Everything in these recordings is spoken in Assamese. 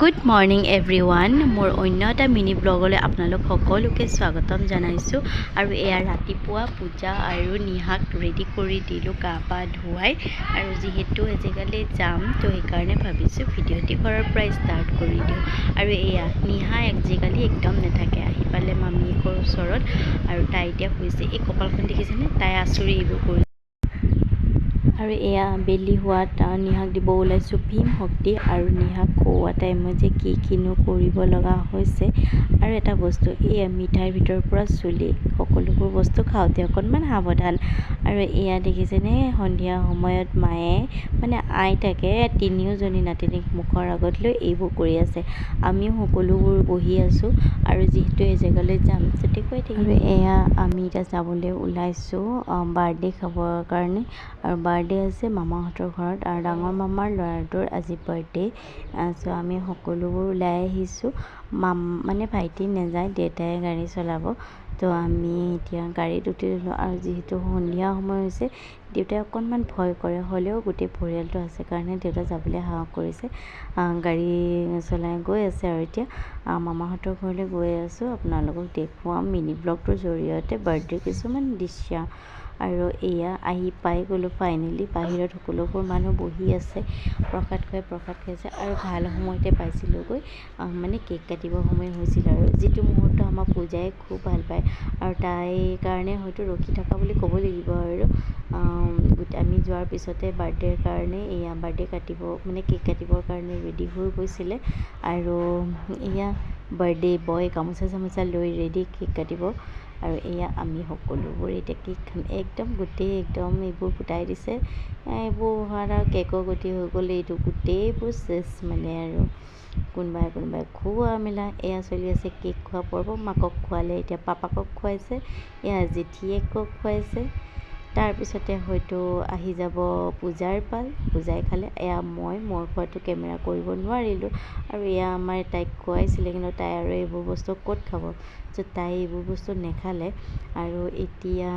গুড মৰ্ণিং এভৰি ওৱান মোৰ অন্য এটা মিনি ব্লগলৈ আপোনালোক সকলোকে স্বাগতম জনাইছোঁ। আৰু এয়া ৰাতিপুৱা পূজা আৰু নিহাক ৰেডি কৰি দিলোঁ গা পা ধুৱাই। আৰু যিহেতু আজিকালি যাম তো সেইকাৰণে ভাবিছোঁ ভিডিঅ'টি ঘৰৰ পৰাই ষ্টাৰ্ট কৰি দিওঁ। আৰু এয়া নিহা আজিকালি একদম নাথাকে। আহি পালে মামীয়েকৰ ওচৰত। আৰু তাই এতিয়া শুইছে। এই কপালখন দেখিছেনে? তাই আচৰি এইবোৰ কৰি আৰু এয়া বেলি হোৱাত নিহাক দিব ওলাইছোঁ ভীম শক্তি আৰু নিহাক খুওৱা টাইমত যে কি কিনো কৰিব লগা হৈছে। আৰু এটা বস্তু এয়া মিঠাইৰ ভিতৰৰ পৰা চুলি সকলোবোৰ বস্তু খাওঁতে অকণমান সাৱধান। আৰু এয়া দেখিছেনে সন্ধিয়া সময়ত মায়ে মানে আইতাকে তিনিওজনী নাতিনীক মুখৰ আগত লৈ এইবোৰ কৰি আছে। আমিও সকলোবোৰ বহি আছোঁ আৰু যিহেতু এই জেগালৈ যাম তেনেকুৱাই থাকিব আৰু এয়া আমি এতিয়া যাবলৈ ওলাইছোঁ বাৰ্থডে খাবৰ কাৰণে। আৰু বাৰ্থডে আছে মামাহঁতৰ ঘৰত আৰু ডাঙৰ মামাৰ ল'ৰাটোৰ আজি বাৰ্থডে চ' আমি সকলোবোৰ ওলাই আহিছোঁ। মাম মানে ভাইটি নাযায় দেউতাই গাড়ী চলাব। তো আমি এতিয়া গাড়ীত উঠি দিলোঁ আৰু যিহেতু সন্ধিয়া সময় হৈছে দেউতাই অকণমান ভয় কৰে। হ'লেও গোটেই পৰিয়ালটো আছে কাৰণে দেউতা যাবলৈ সাহস কৰিছে। গাড়ী চলাই গৈ আছে আৰু এতিয়া। মামাহঁতৰ ঘৰলৈ গৈ আছোঁ। আপোনালোকক দেখুৱাম মিনি ব্লগটোৰ জৰিয়তে। বাৰ্থডে কিছুমান দৃশ্য আৰু এয়া আহি পাই গ'লোঁ ফাইনেলি বাহিৰত সকলোবোৰ মানুহ বহি আছে। প্ৰসাদ খুৱাই প্ৰসাদ খাইছে আৰু ভাল সময়তে পাইছিলোঁগৈ। মানে কেক কাটিবৰ সময় হৈছিল আৰু যিটো মুহূৰ্ত আমাৰ পূজাই খুব ভাল পায়। আৰু তাইৰ কাৰণে হয়তো ৰখি থকা বুলি ক'ব লাগিব আৰু। আমি যোৱাৰ পিছতে বাৰ্থডেৰ কাৰণে এয়া বাৰ্থডে কাটিব মানে কেক কাটিবৰ কাৰণে ৰেডি হৈ গৈছিলে। আৰু এয়া বাৰ্থডে বয় গামোচা চামোচা লৈ ৰেডি কেক কাটিব। আৰু এয়া আমি সকলোবোৰ এতিয়া কেক খাম। একদম গোটেই একদম এইবোৰ ফুটাই দিছে। এইবোৰ হোৱাত আৰু কেকৰ গতি হৈ গ'ল। এইটো গোটেইবোৰ চেচ মানে আৰু। কোনোবাই কোনোবাই খোৱা মেলা। এয়া চলি আছে কেক খোৱা পৰ্ব। মাকক খোৱালে এতিয়া পাপাকক খুৱাইছে। এয়া জেঠীয়েকক খুৱাইছে। তাৰপিছতে হয়তো আহি যাব পূজাৰ পাল পূজাই খালে। এয়া মই মোৰ খোৱাটো কেমেৰা কৰিব নোৱাৰিলোঁ। আৰু এয়া আমাৰ তাইক খুৱাইছিলে কিন্তু তাই আৰু এইবোৰ বস্তু ক'ত খাব? চ' তাই এইবোৰ বস্তু নেখালে। আৰু এতিয়া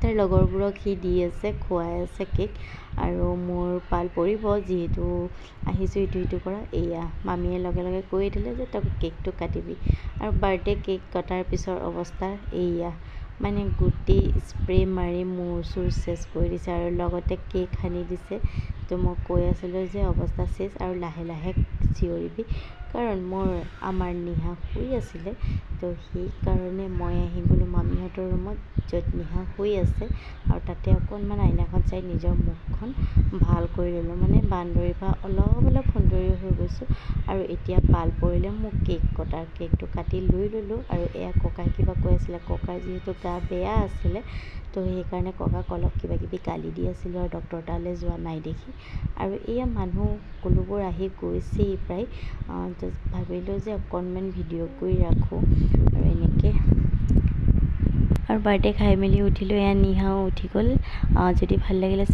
তাৰ লগৰবোৰক সি দি আছে খুৱাই আছে কেক। আৰু মোৰ পাল পৰিব যিহেতু আহিছোঁ ইটো সিটো কৰা এয়া মামীয়ে লগে লগে কৈ দিলে যে তই কেকটো কাটিবি। আৰু বাৰ্থডে কেক কটাৰ পিছৰ অৱস্থা এয়া। মানে গোটেই স্প্ৰে মাৰি মূৰ চুৰ চেচ কৰি দিছে আৰু লগতে কেক সানি দিছে। তো মই কৈ আছিলোঁ যে অৱস্থা চেচ আৰু লাহে লাহে চিঞৰিবি। কাৰণ মোৰ আমাৰ নিহা শুই আছিলে। তো সেইকাৰণে মই আহি গ'লোঁ মামীহঁতৰ ৰুমত য'ত নিহা শুই আছে। আৰু তাতে অকণমান আইনাখন চাই নিজৰ মুখখন ভাল কৰি ল'লোঁ। মানে বান্দৰীৰ পৰা অলপ অলপ সুন্দৰী হৈ গৈছোঁ। আৰু এতিয়া পাল পৰিলে মোক কেক কটাৰ কেকটো কাটি লৈ ল'লোঁ। আৰু এয়া ককাই কিবা কৈ আছিলে ককাৰ যিহেতু গা বেয়া আছিলে তো সেইকাৰণে ককাক অলপ কিবা কিবি গালি দি আছিলোঁ আৰু ডক্টৰ তালৈ যোৱা নাই দেখি। আৰু এয়া মানুহ সকলোবোৰ আহি গৈছেই প্ৰায়। ভাবিলোঁ যে অকণমান ভিডিঅ' কৰি ৰাখোঁ আৰু এনেকৈ। আৰু বাৰ্থডে খাই মেলি উঠিলোঁ এয়া নিহাও উঠি গ'ল। যদি ভাল লাগিলে